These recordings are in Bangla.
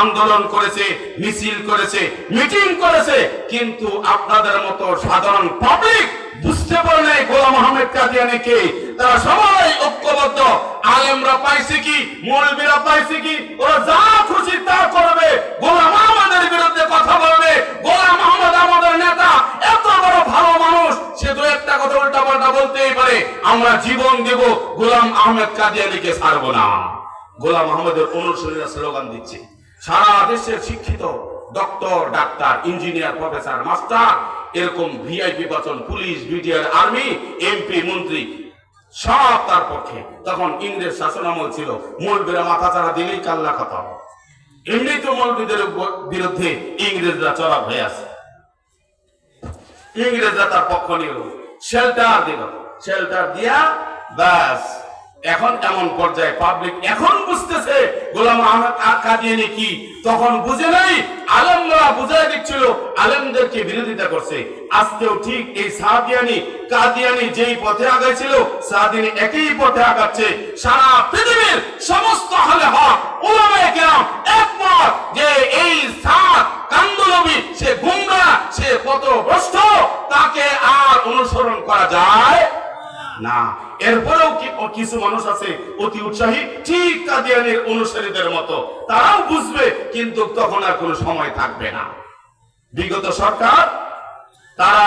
আন্দোলন করেছে, মিছিল করেছে, মিটিং করেছে, কিন্তু আপনাদের মতো সাধারণ পাবলিক বুঝতে পারে নাই গোলাম আহমেদ কাদিয়ানিকে। তারা সবাই ঐক্যবদ্ধ। আলেমরা পাইছে কি? মৌলবীরা পাইছে কি? ওরা যা খুশি তা করবে। গোলাম আহমদের বিরুদ্ধে কথা বলবে। গোলাম আহমদ আমাদের নেতা। এত বড় ভালো মানুষ, সে দু একটা কথা উল্টা পাল্টা বলতেই পারে। আমরা জীবন দেব, গোলাম আহমেদ কাদিয়ানিকে ছাড়বো না। গোলাম আহমদের অনুসারীরা স্লোগান দিচ্ছে। সারা দেশের শিক্ষিত doctor, doctor, engineer, professor, master, এরকম ভিআইপি বাচন পুলিশ, বিডিআর, আর্মি, এমপি, মন্ত্রী, সব তার পক্ষে। তখন ইংরেজ শাসন আমল ছিল, মৌলবীরা মাথা চারা দিলেই কাল্লা কথা এমনি তো মৌলবীদের বিরুদ্ধে ইংরেজরা চড়া হয়ে আছে। ইংরেজরা তার পক্ষ নিল শেল্টার দিল। শেল্টার দিয়া ব্যাস। এখন এমন পর্যায়ে? পাবলিক এখন বুঝতেছে, গোলাম আহমেদ কাদিয়ানি কি তখন বুঝে নাই, আলমরা বুঝাই দিচ্ছিল, আলেমদেরকে বিরোধিতা করছে। আজকেও ঠিক এই সাদিয়ানি, কাদিয়ানি যেই পথে আগাইছিল সাদিনী একই পথে আগাচ্ছে। সারা পৃথিবীর সমস্ত হলে হক ওলামায়ে কেরাম একমত যে এই সাত কান্দলবি, সে গুমরা, সে কত ভ্রষ্ট তাকে আর অনুসরণ করা যায় না। এরপরেও কি কিছু মানুষ আছে অতি উৎসাহী? ঠিক কাদিয়ানের অনুসারীদের মতো। তারাও বুঝবে, কিন্তু তখন আর কোনো সময় থাকবে না। বিগত সরকার, তারা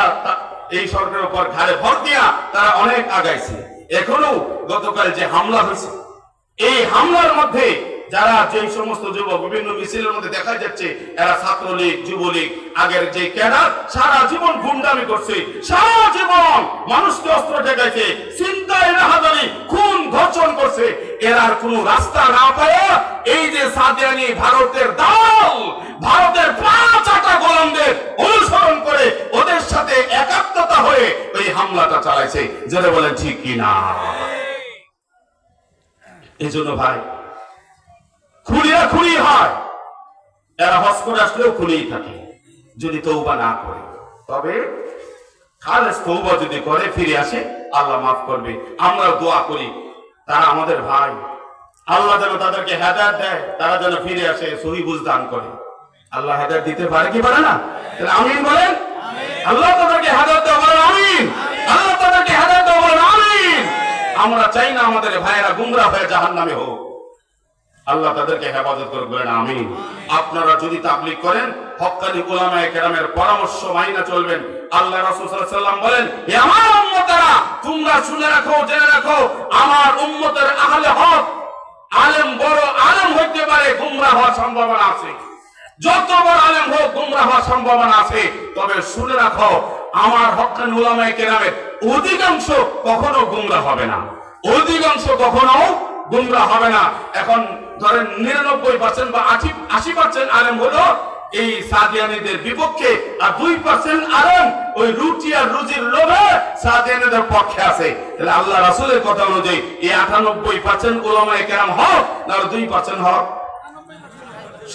এই সরকারের উপর ঘাড়ে ভর দিয়া তারা অনেক আগাইছে। এখনও গতকাল যে হামলা হয়েছে, এই হামলার মধ্যে যারা যে সমস্ত যুবক বিভিন্ন মিছিলের মধ্যে দেখা যাচ্ছে এরা ছাত্রলীগ যুবলীগ আগের যে ক্যাডার সারা জীবন গুন্ডামি করছে সারা জীবন মানুষকে অস্ত্র ঠেকাইছে চিন্তায় রাহাজানি খুন ধর্ষণ করছে। এরার কোনো রাস্তা না পায় এই যে সাদিয়ানি ভারতের দাল ভারতের পাঁচ আটা গোলামদের অনুসরণ করে ওদের সাথে একাত্মতা হয়ে ওই হামলাটা চালাইছে। যারা বলেন ঠিক কিনা? এই জন্য ভাই খুনি হয় এরা হস করে আসলেও খুলেই থাকে যদি তৌবা না করে। তবে খালেস তৌবা যদি করে ফিরে আসে আল্লাহ মাফ করবে। আমরা দোয়া করি তারা আমাদের ভাই। আল্লাহ যেন তাদেরকে হেদায়ত দেয় তারা যেন ফিরে আসে সহি বুঝ দান করে। আল্লাহ হেদায়ত দিতে পারে কি পারে না? তাহলে আমিন বলেন? আল্লাহ তাদেরকে হেদায়ত দেওয়া বলেন আমিন। আল্লাহ তাদেরকে হেদায়ত দেওয়া বলেন আমিন। আমরা চাই না আমাদের ভাইয়েরা গুমরা হয়ে জাহান নামে হোক। আল্লাহ তাদেরকে হেফাজত করে বলেন আমিন। আপনারা যদি তাবলিগ করেন, হক্কানি উলামায়ে কেরামের পরামর্শ মাইনা চলবেন। আল্লাহ রাসূল সাল্লাল্লাহু বলেন হে আমার উম্মতেরা, তোমরা শুনে রাখো, জেনে রাখো, আমার উম্মতের আহলে হক আলেম বড় আলেম হইতে পারে গুমরাহ হওয়ার সম্ভাবনা আছে। যত বড় আলেম হোক গুমরাহ হওয়ার সম্ভাবনা আছে। তবে শুনে রাখো, আমার হক্কানি উলামায়ে কেরামের অধিকাংশ কখনো গুমরাহ হবে না। অধিকাংশ কখনো গুমরা হবে না। এখন ধরেন নিরানব্বই পার্সেন্ট বা আশি আশি পার্সেন্ট আলেম হলো এই সাদিয়ানিদের বিপক্ষে, আর দুই পার্সেন্ট আলেম ওই রুচি আর রুজির লোভে সাদিয়ানিদের পক্ষে আছে। তাহলে আল্লাহ রাসূলের কথা অনুযায়ী এই আটানব্বই পার্সেন্ট ওলামায়ে কেরাম হক না দুই পার্সেন্ট হক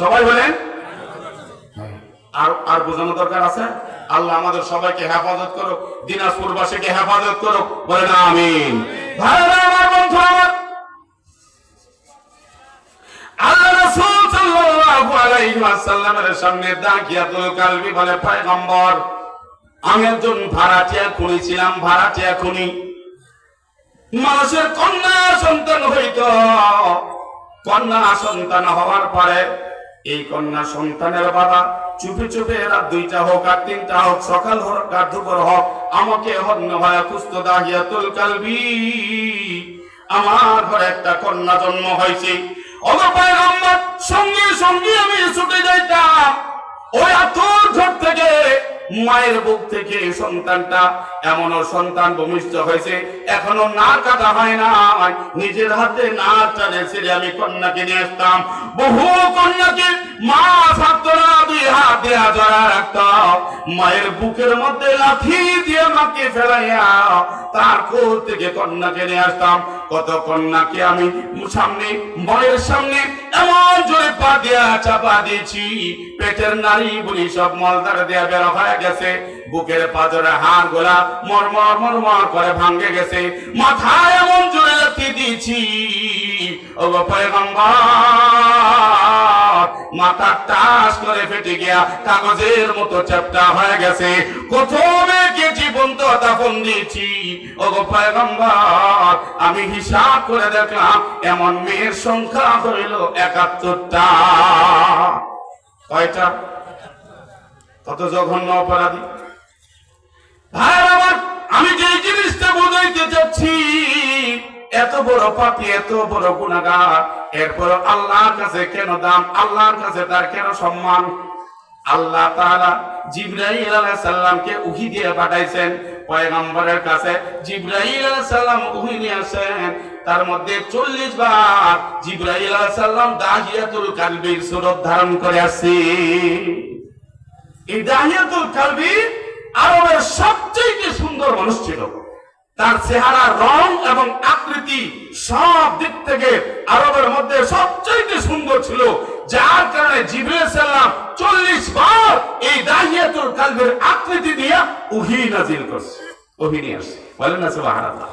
সবাই বলেন? আর আর বোঝানো দরকার আছে? আল্লাহ আমাদের সবাইকে হেফাজত করো দিনাজপুরবাসীকে হেফাজত করো বলেন আমিন। ভাইরা, আমার বন্ধু, আমার সাল্লাল্লাহু আলাইহি ওয়াসাল্লামের সামনে দাকিয়াতুল কালবি বলে পয়গম্বর। আমি একজন ভাড়াটিয়া খুনি ছিলাম, ভাড়াটিয়া খুনি। মানুষের কন্যা সন্তান হইত। কন্যা সন্তান হওয়ার পরে এই কন্যা সন্তানের বাবা চুপে চুপে দুইটা হোক আর তিনটা হোক, সকাল হোক আর দুপুর হোক, আমাকে হন্য হয় কুস্ত কালবি। আমার ঘরে একটা কন্যা জন্ম হয়েছে। সঙ্গে সঙ্গে আমি যাইতাম। থেকে মায়ের বুক থেকে সন্তানটা এমনও সন্তান ভূমিষ্ঠ হয়েছে। এখনও না কাটা হয় না নিজের হাতে না টানে ছেড়ে আমি কন্যাকে নিয়ে আসতাম। বহু কন্যাকে মা দুই হাত দেয়া জড়া রাখতাম মায়ের বুকের মধ্যে দিয়ে মাকে ফেলাইয়া তার কোল থেকে কন্যাকে নিয়ে আসতাম। কত কন্যাকে আমি সামনে, মায়ের সামনে এমন জোরে পা দিয়া চাপা দিয়েছি। পেটের নারী বলি সব মলদার দেয়া বের হয়ে গেছে। বুকের পাজরে হাড় গোলা মরমর মরমর করে ভাঙ্গে গেছে। মাথায় এমন জোরে লাথি দিয়েছি। ও মাথা টাস করে ফেটে গিয়া কাগজের মতো হয়ে গেছে। দাফন দিয়েছি? পয়গম্বর, আমি হিসাব করে দেখলাম এমন মেয়ের সংখ্যা হইল একাত্তরটা। কয়টা? কত জঘন্য অপরাধী? আমার আমি যে জিনিসটা বোঝাইতে চাচ্ছি, এত বড় পাপি, এত বড় গুণাগার এরপর আল্লাহর কাছে কেন দাম, আল্লাহর কাছে তার কেন সম্মান? আল্লাহ উহি দিয়ে পাঠাইছেন, পয়গম্বরের কাছে। জিব্রাইল আলাইহিস সালাম উহি নিয়ে আসেন। তার মধ্যে চল্লিশ বার জিব্রাইল আলাইহিস সালাম দাহিয়াতুল কালবির সুরত ধারণ করে আসছে। এই দাহিয়াতুল কালবি আরবের সবচেয়ে সুন্দর মানুষ ছিল। তার চেহারা, রং এবং আকৃতি সব দিক থেকে আরবের মধ্যে সবচেয়ে সুন্দর ছিল। যার কারণে জিবরিল সাল্লাম চল্লিশ বার এই দাহিয়াতুল কালবের আকৃতি দিয়ে উহি নাজিল করছে ওহি নিয়ে আসছে। বলেন না সুবহানাল্লাহ।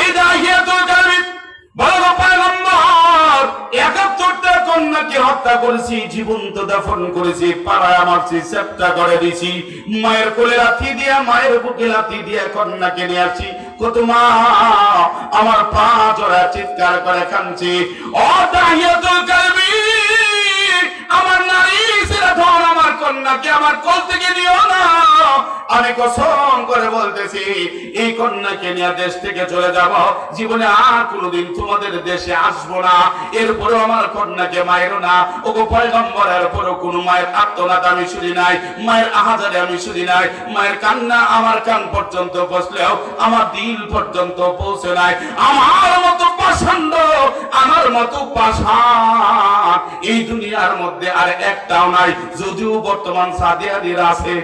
এই দাহিয়াতুল কালবি বড় একাত্তরটা কন্যাকে হত্যা করেছি, জীবন্ত দাফন করেছি, পাড়ায় মারছি চেপটা করে দিছি মায়ের কোলে লাথি দিয়া, মায়ের বুকে লাথি দিয়া কন্যাকে নিয়ে আসছি। কত মা, আমার পা জোড়া চিৎকার করে কাঁদছি। ও কন্যাকে আমার কোল থেকে নিও না। আমি কসম করে বলতেছি, এই কন্যাকে নিয়ে দেশ থেকে চলে যাব। জীবনে আর কোনোদিন তোমাদের দেশে আসব না। এরপরে আমার কন্যাকে মায়েরও না। ওগো পয়গম্বরের পরও কোনো মায়ের আত্মনাথ আমি শুনি নাই, মায়ের আহাজারে আমি শুনি নাই, মায়ের কান্না আমার কান পর্যন্ত বসলেও আমার দিল পর্যন্ত পৌঁছে নাই। আমার মতো পাষাণ্ড আমার মতো পাষাণ এই দুনিয়ার মধ্যে আর একটাও নাই, যদিও বর্তমান সাদিয়াদির আছে।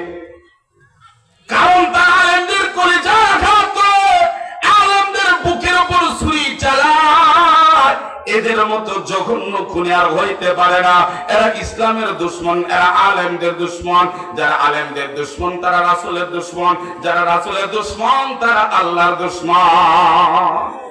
কারণ তারা আলেমদের করে আঘাত বুকের উপর ছুরি চালায়। এদের মতো জঘন্য খুনে আর হইতে পারে না। এরা ইসলামের দুশ্মন, এরা আলেমদের দুশ্মন। যারা আলেমদের দুশ্মন, তারা রাসুলের দুশ্মন। যারা রাসুলের দুশ্মন, তারা আল্লাহর দুশ্মন।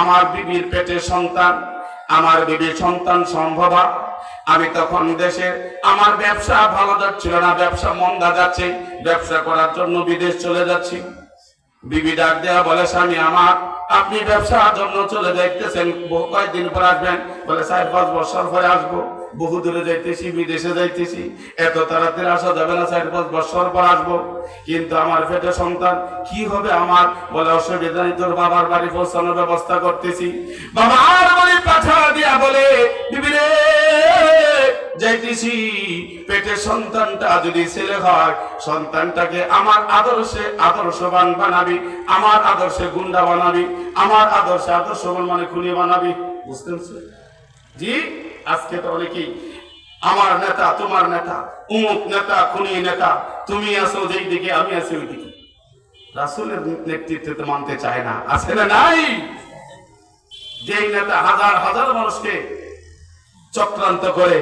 আমার বিবির পেটে সন্তান, আমার বিবির সন্তান সম্ভবা। আমি তখন দেশে, আমার ব্যবসা ভালো যাচ্ছিল না, ব্যবসা মন্দা যাচ্ছে, ব্যবসা করার জন্য বিদেশ চলে যাচ্ছি। বিবি ডাক দেয়া বলে, স্বামী আমার, আপনি ব্যবসার জন্য চলে যাইতেছেন বহু কয়েকদিন পর আসবেন? বলে সাহেব পাঁচ বছর পরে আসব। বহু দূরে যাইতেছি, বিদেশে যাইতেছি। এত তাড়াতাড়ি আসা যাবে না, চার পাঁচ বছর পর আসব। কিন্তু আমার পেটে সন্তান, কি হবে আমার? বলে, অসুবিধা তোর বাবার বাড়ি পৌঁছানোর ব্যবস্থা করতেছি। বাবার বাড়ি পাঠা দিয়া বলে, বিবি রে, যাইতেছি। পেটের সন্তানটা যদি ছেলে হয়, সন্তানটাকে আমার আদর্শে আদর্শবান বানাবি, আমার আদর্শে গুন্ডা বানাবি, আমার আদর্শে আদর্শবান মানে খুনি বানাবি। বুঝতে? জি? আজকে তো অনেকেই আমার নেতা, তোমার নেতা, উমুক নেতা, খুনি নেতা, তুমি আছো যেই দিকে, আমি আছি ওই দিকে। রাসুলের নেতৃত্বে তো মানতে চায় না। আছে না নাই? যেই নেতা হাজার হাজার মানুষকে চক্রান্ত করে,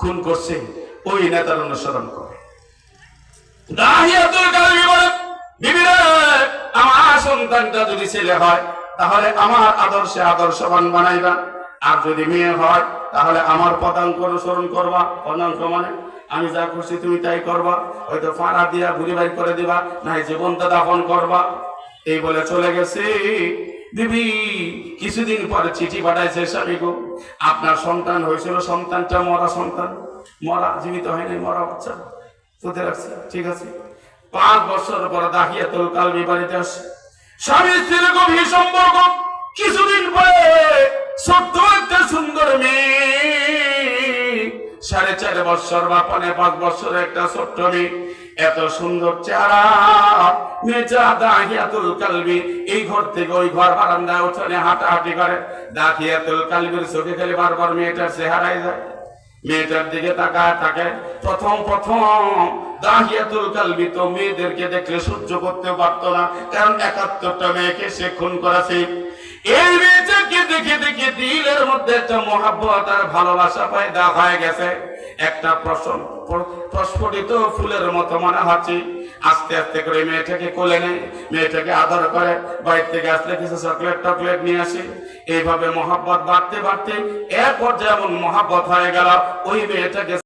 খুন করছে, ওই নেতার অনুসরণ করে। আমার সন্তানটা যদি ছেলে হয়, তাহলে আমার আদর্শে আদর্শবান বানাইবা। আর যদি মেয়ে হয়, তাহলে আমার পদাঙ্ক অনুসরণ করবা। পদাঙ্ক মানে আমি যা খুশি তুমি তাই করবা। হয়তো ফাঁড়া দিয়া ঘুরি বাই করে দিবা, নাই জীবন্ত দাফন করবা। এই বলে চলে গেছে। দিবি কিছুদিন পরে চিঠি পাঠাইছে স্বামী গো। আপনার সন্তান হয়েছিল, সন্তানটা মরা সন্তান। মরা, জীবিত হয়নি মরা বাচ্চা। পুঁতে রাখছে, ঠিক আছে। পাঁচ বছর পরে দাহিয়া তোর কালবি বাড়িতে আসে। স্বামী স্ত্রীর সম্পর্ক। কিছুদিন পরে ছোট্ট একটা সুন্দর মেয়ে। সাড়ে চার বছর বা পনে পাঁচ বছর একটা ছোট্ট মেয়ে। এত সুন্দর চেহারা করে। কালবির চোখে খালি বারবার মেয়েটার যায়। মেয়েটার দিকে তাকায় থাকে। প্রথম প্রথম দাহিয়াতুল কালবি তো মেয়েদেরকে দেখলে সহ্য করতে পারতো না। কারণ একাত্তরটা মেয়েকে সে খুন করেছে। এই মেয়েটাকে দেখে দেখে দিলের মধ্যে একটা মহাব্বত আর ভালোবাসা পয়দা হয়ে গেছে। একটা প্রসন- প্র- প্রস্ফুটিত ফুলের মতো মনে হচ্ছে। আস্তে আস্তে করে মেয়েটাকে কোলে নেয়, মেয়েটাকে আদর করে, বাইরে থেকে আসলে কিছু চকলেট টকলেট নিয়ে আসে। এইভাবে মহাব্বত বাড়তে বাড়তে এক পর্যায়ে এমন মহাব্বত হয়ে গেল, ওই মেয়েটাকে